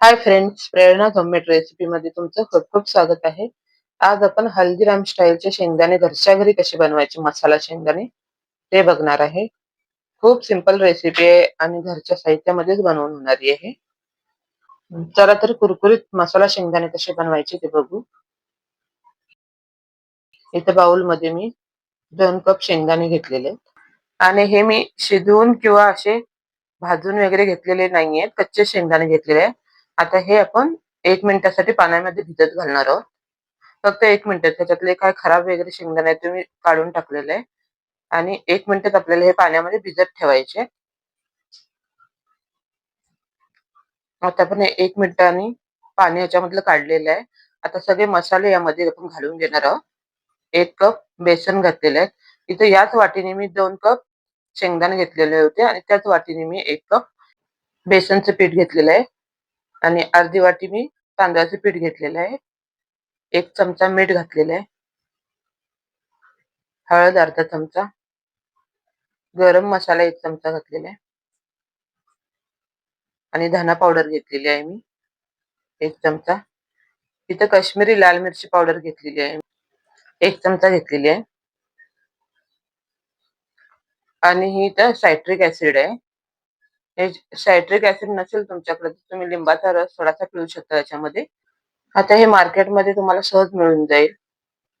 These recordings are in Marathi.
Hi friends Prerana homemade recipe मध्ये तुमचं खूप खूप स्वागत आहे. आज आपण हल्दीराम स्टाईलचे शेंगदाणे घरच्या घरी कसे बनवायचे मसाला शेंगदाणे ते बघणार आहे. खूप सिंपल रेसिपी आहे आणि घरच्या साहित्यामध्येच बनवून होणारी आहे. चला तर कुरकुरीत मसाला शेंगदाणे कसे बनवायचे ते बघू. इथे बाउलमध्ये मी दोन कप शेंगदाणे घेतलेले आणि हे मी शिजवून किंवा असे भाजून वगैरे घेतलेले नाहीयेत कच्चे शेंगदाणे घेतलेले आहे आता हे आपण एक मिनिटासाठी पाण्यामध्ये भिजत घालणार आहोत. फक्त एक मिनिटात त्याच्यातले काय खराब वगैरे शेंगदाणे तुम्ही काढून टाकलेले आहे. आणि एक मिनिटात आपल्याला हे पाण्यामध्ये भिजत ठेवायचे आता आपण एक मिनिटाने पाणी याच्यामधलं काढलेलं आहे. आता सगळे मसाले यामध्ये आपण घालून घेणार आहोत. एक कप बेसन घातलेले आहे. इथे याच वाटीने मी दोन कप शेंगदाणे घेतलेले होते आणि त्याच वाटीने मी एक कप बेसनचं पीठ घेतलेलं आहे. आणि अर्धी वाटी मी तांदळाचे पीठ घेतलेलं आहे. एक चमचा मीठ घातलेलं आहे. हळद अर्धा चमचा. गरम मसाला एक चमचा घातलेला आहे. आणि धना पावडर घेतलेली आहे मी. एक चमचा. इथं काश्मीरी लाल मिरची पावडर घेतलेली आहे. एक चमचा घेतलेली आहे. आणि ही इथं सायट्रिक ऍसिड आहे. हे सायट्रिक ऍसिड नसेल तुमच्याकडे तुम्ही लिंबाचा रस थोडासा पिळू शकता याच्यामध्ये. आता हे मार्केटमध्ये तुम्हाला सहज मिळून जाईल.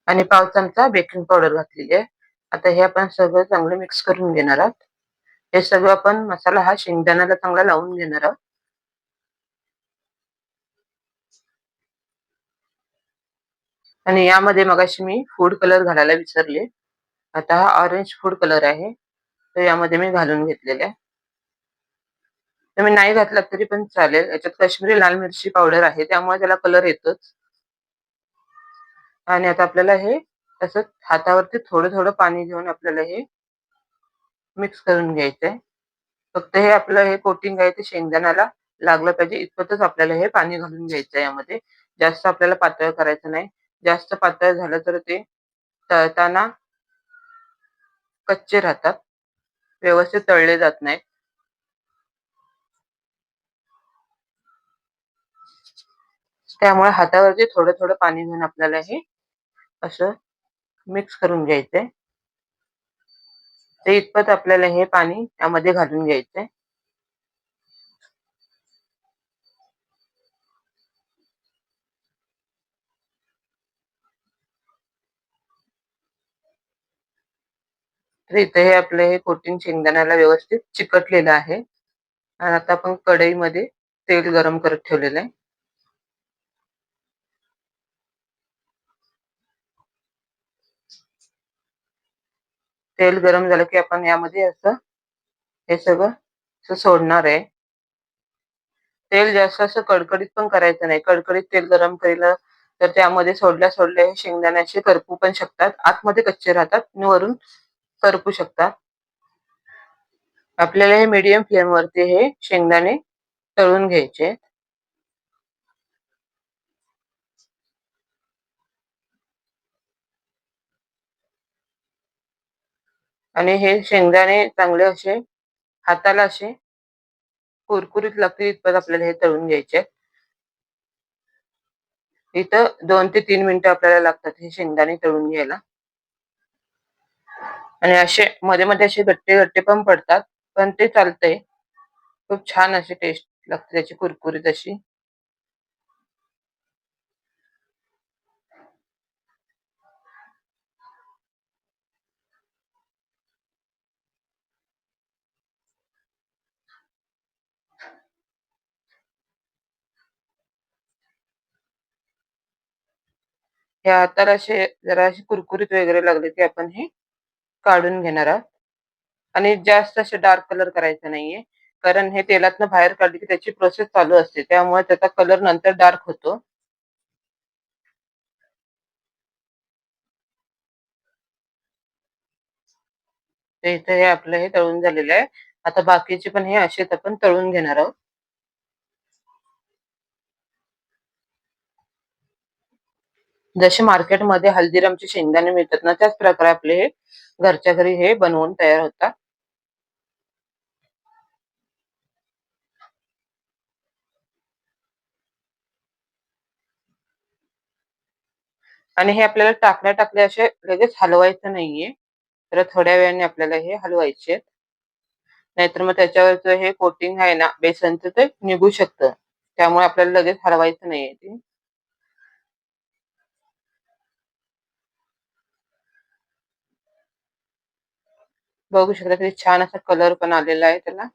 आणि पाव चमचा बेकिंग पावडर घातलेली आहे. आता हे आपण सगळं चांगलं मिक्स करून घेणार आहोत. हे सगळं आपण मसाला हा शेंगदाण्याला चांगला लावून घेणार आहोत. आणि यामध्ये मगाशी मी फूड कलर घालायला विसरले. आता हा ऑरेंज फूड कलर आहे. तो यामध्ये मी घालून घेतलेला आहे. तुम्ही नाही घातलात तरी पण चालेल. याच्यात काश्मीरी लाल मिरची पावडर आहे त्यामुळे त्याला कलर येतोच. आणि आता आपल्याला हे असं हातावरती थोडं थोडं पाणी घेऊन आपल्याला हे मिक्स करून घ्यायचंय. फक्त हे आपलं हे कोटिंग आहे ते शेंगदाण्याला लागलं पाहिजे. इतपतच आपल्याला हे पाणी घालून घ्यायचं यामध्ये. जास्त आपल्याला पातळ करायचं नाही. जास्त पातळ झालं तर ते तळताना कच्चे राहतात. व्यवस्थित तळले जात नाहीत. त्यामुळे हातावरती थोडं थोडं पाणी घेऊन आपल्याला हे असं मिक्स करून घ्यायचंय. ते इतपत आपल्याला हे पाणी त्यामध्ये घालून घ्यायचंय. तर इथे हे आपलं हे कोटिंग शेंगदाण्याला व्यवस्थित चिकटलेलं आहे. आणि आता आपण कढईमध्ये तेल गरम करत ठेवलेलं आहे. तेल गरम झालं की आपण यामध्ये असं हे सगळं सोडणार आहे. तेल जास्त असं कडकडीत पण करायचं नाही. कडकडीत तेल गरम केलं तर त्यामध्ये सोडल्या सोडल्या हे शेंगदाण्याचे करपू पण शकतात. आतमध्ये कच्चे राहतात. आणि वरून करपू शकतात. आपल्याला हे मीडियम फ्लेमवरती हे शेंगदाणे तळून घ्यायचे. आणि हे शेंगदाणे चांगले असे हाताला असे कुरकुरीत लागतील इतपत आपल्याला हे तळून घ्यायचे इथं दोन ते तीन मिनिटं आपल्याला लागतात हे शेंगदाणे तळून घ्यायला. आणि असे मध्ये मध्ये असे गट्टे गट्टे पण पडतात पण ते चालतंय. खूप छान अशी टेस्ट लागते त्याची कुरकुरीत अशी. हे हाताला असे जरा असे कुरकुरीत वगैरे लागले की आपण हे काढून घेणार आहोत. आणि जास्त असे डार्क कलर करायचा नाहीये. कारण हे तेलातनं बाहेर काढले की त्याची प्रोसेस चालू असते. त्यामुळे त्याचा कलर नंतर डार्क होतो. इथं इथे हे आपलं हे तळून झालेलं आहे. आता बाकीचे पण हे असेच आपण तळून घेणार आहोत. जसे मार्केटमध्ये हल्दीरामचे शेंगदाणे मिळतात ना त्याच प्रकारे आपले हे घरच्या घरी हे बनवून तयार होतात. आणि हे आपल्याला टाकल्या टाकल्या असे लगेच हलवायचं नाहीये. तर थोड्या वेळाने आपल्याला हे हलवायचे नाहीतर मग त्याच्यावरचं हे कोटिंग आहे ना बेसनचं ते निघू शकतं. त्यामुळे आपल्याला लगेच हलवायचं नाहीये ते. बघू शकता किती छान असा कलर पण आलेला आहे त्याला.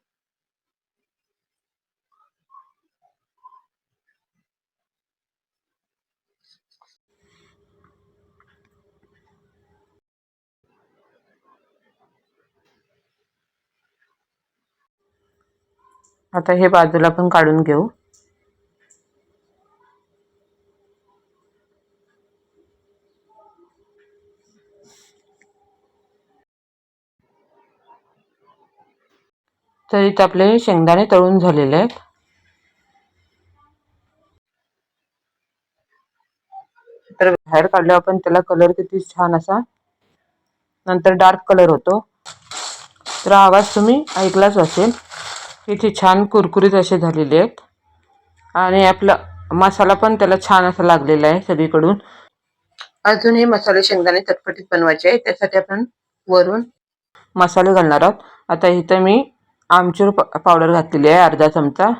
आता हे बाजूला पण काढून घेऊ. तर इथं आपले शेंगदाणे तळून झालेले आहेत. तर बाहेर काढल्यावर पण त्याला कलर किती छान असा. नंतर डार्क कलर होतो. तर आवाज तुम्ही ऐकलाच असेल. किती छान कुरकुरीत असे झालेले आहेत. आणि आपला मसाला पण त्याला छान असा लागलेला आहे सगळीकडून. अजून हे मसाले शेंगदाणे चटपटीत बनवायचे आहे त्यासाठी आपण वरून मसाले घालणार आहोत. आता इथं मी आमचूर पावडर घातलेली आहे अर्धा चमचा.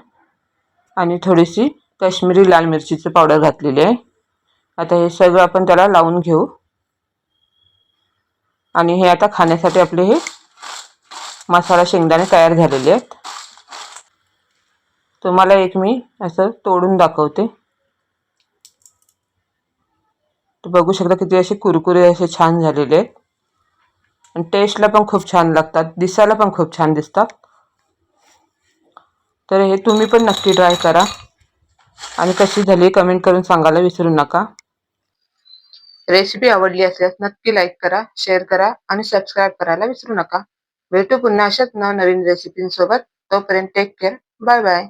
आणि थोडीशी काश्मीरी लाल मिरचीचं पावडर घातलेली आहे. आता हे सगळं आपण त्याला लावून घेऊ. आणि हे आता खाण्यासाठी आपले हे मसाला शेंगदाणे तयार झालेले आहेत. तुम्हाला एक मी असं तोडून दाखवते. तर बघू शकता किती असे कुरकुरे असे छान झालेले आहेत. आणि टेस्टला पण खूप छान लागतात दिसायला पण खूप छान दिसतात. तर हे तुम्ही पण नक्की ट्राय करा. आणि कशी झाली कमेंट करून सांगायला विसरू नका. रेसिपी आवडली असल्यास नक्की लाईक करा शेअर करा आणि सबस्क्राईब करायला विसरू नका. भेटू पुन्हा अशाच नवनवीन रेसिपींसोबत तोपर्यंत टेक केअर बाय बाय